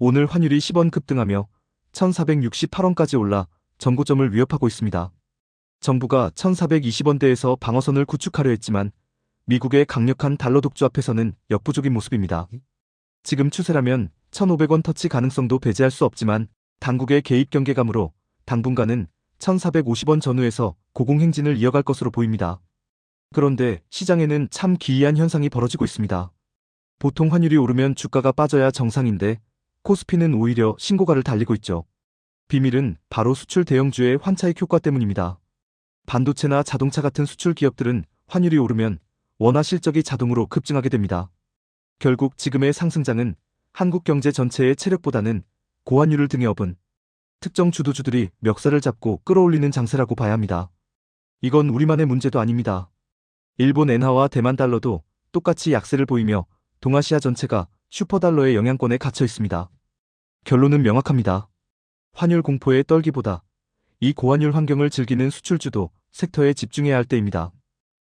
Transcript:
오늘 환율이 10원 급등하며 1468원까지 올라 전고점을 위협하고 있습니다. 정부가 1420원대에서 방어선을 구축하려 했지만 미국의 강력한 달러 독주 앞에서는 역부족인 모습입니다. 지금 추세라면 1500원 터치 가능성도 배제할 수 없지만 당국의 개입 경계감으로 당분간은 1450원 전후에서 고공행진을 이어갈 것으로 보입니다. 그런데 시장에는 참 기이한 현상이 벌어지고 있습니다. 보통 환율이 오르면 주가가 빠져야 정상인데 코스피는 오히려 신고가를 달리고 있죠. 비밀은 바로 수출 대형주의 환차익 효과 때문입니다. 반도체나 자동차 같은 수출 기업들은 환율이 오르면 원화 실적이 자동으로 급증하게 됩니다. 결국 지금의 상승장은 한국 경제 전체의 체력보다는 고환율을 등에 업은 특정 주도주들이 멱살을 잡고 끌어올리는 장세라고 봐야 합니다. 이건 우리만의 문제도 아닙니다. 일본 엔화와 대만 달러도 똑같이 약세를 보이며 동아시아 전체가 슈퍼달러의 영향권에 갇혀 있습니다. 결론은 명확합니다. 환율 공포에 떨기보다 이 고환율 환경을 즐기는 수출주도 섹터에 집중해야 할 때입니다.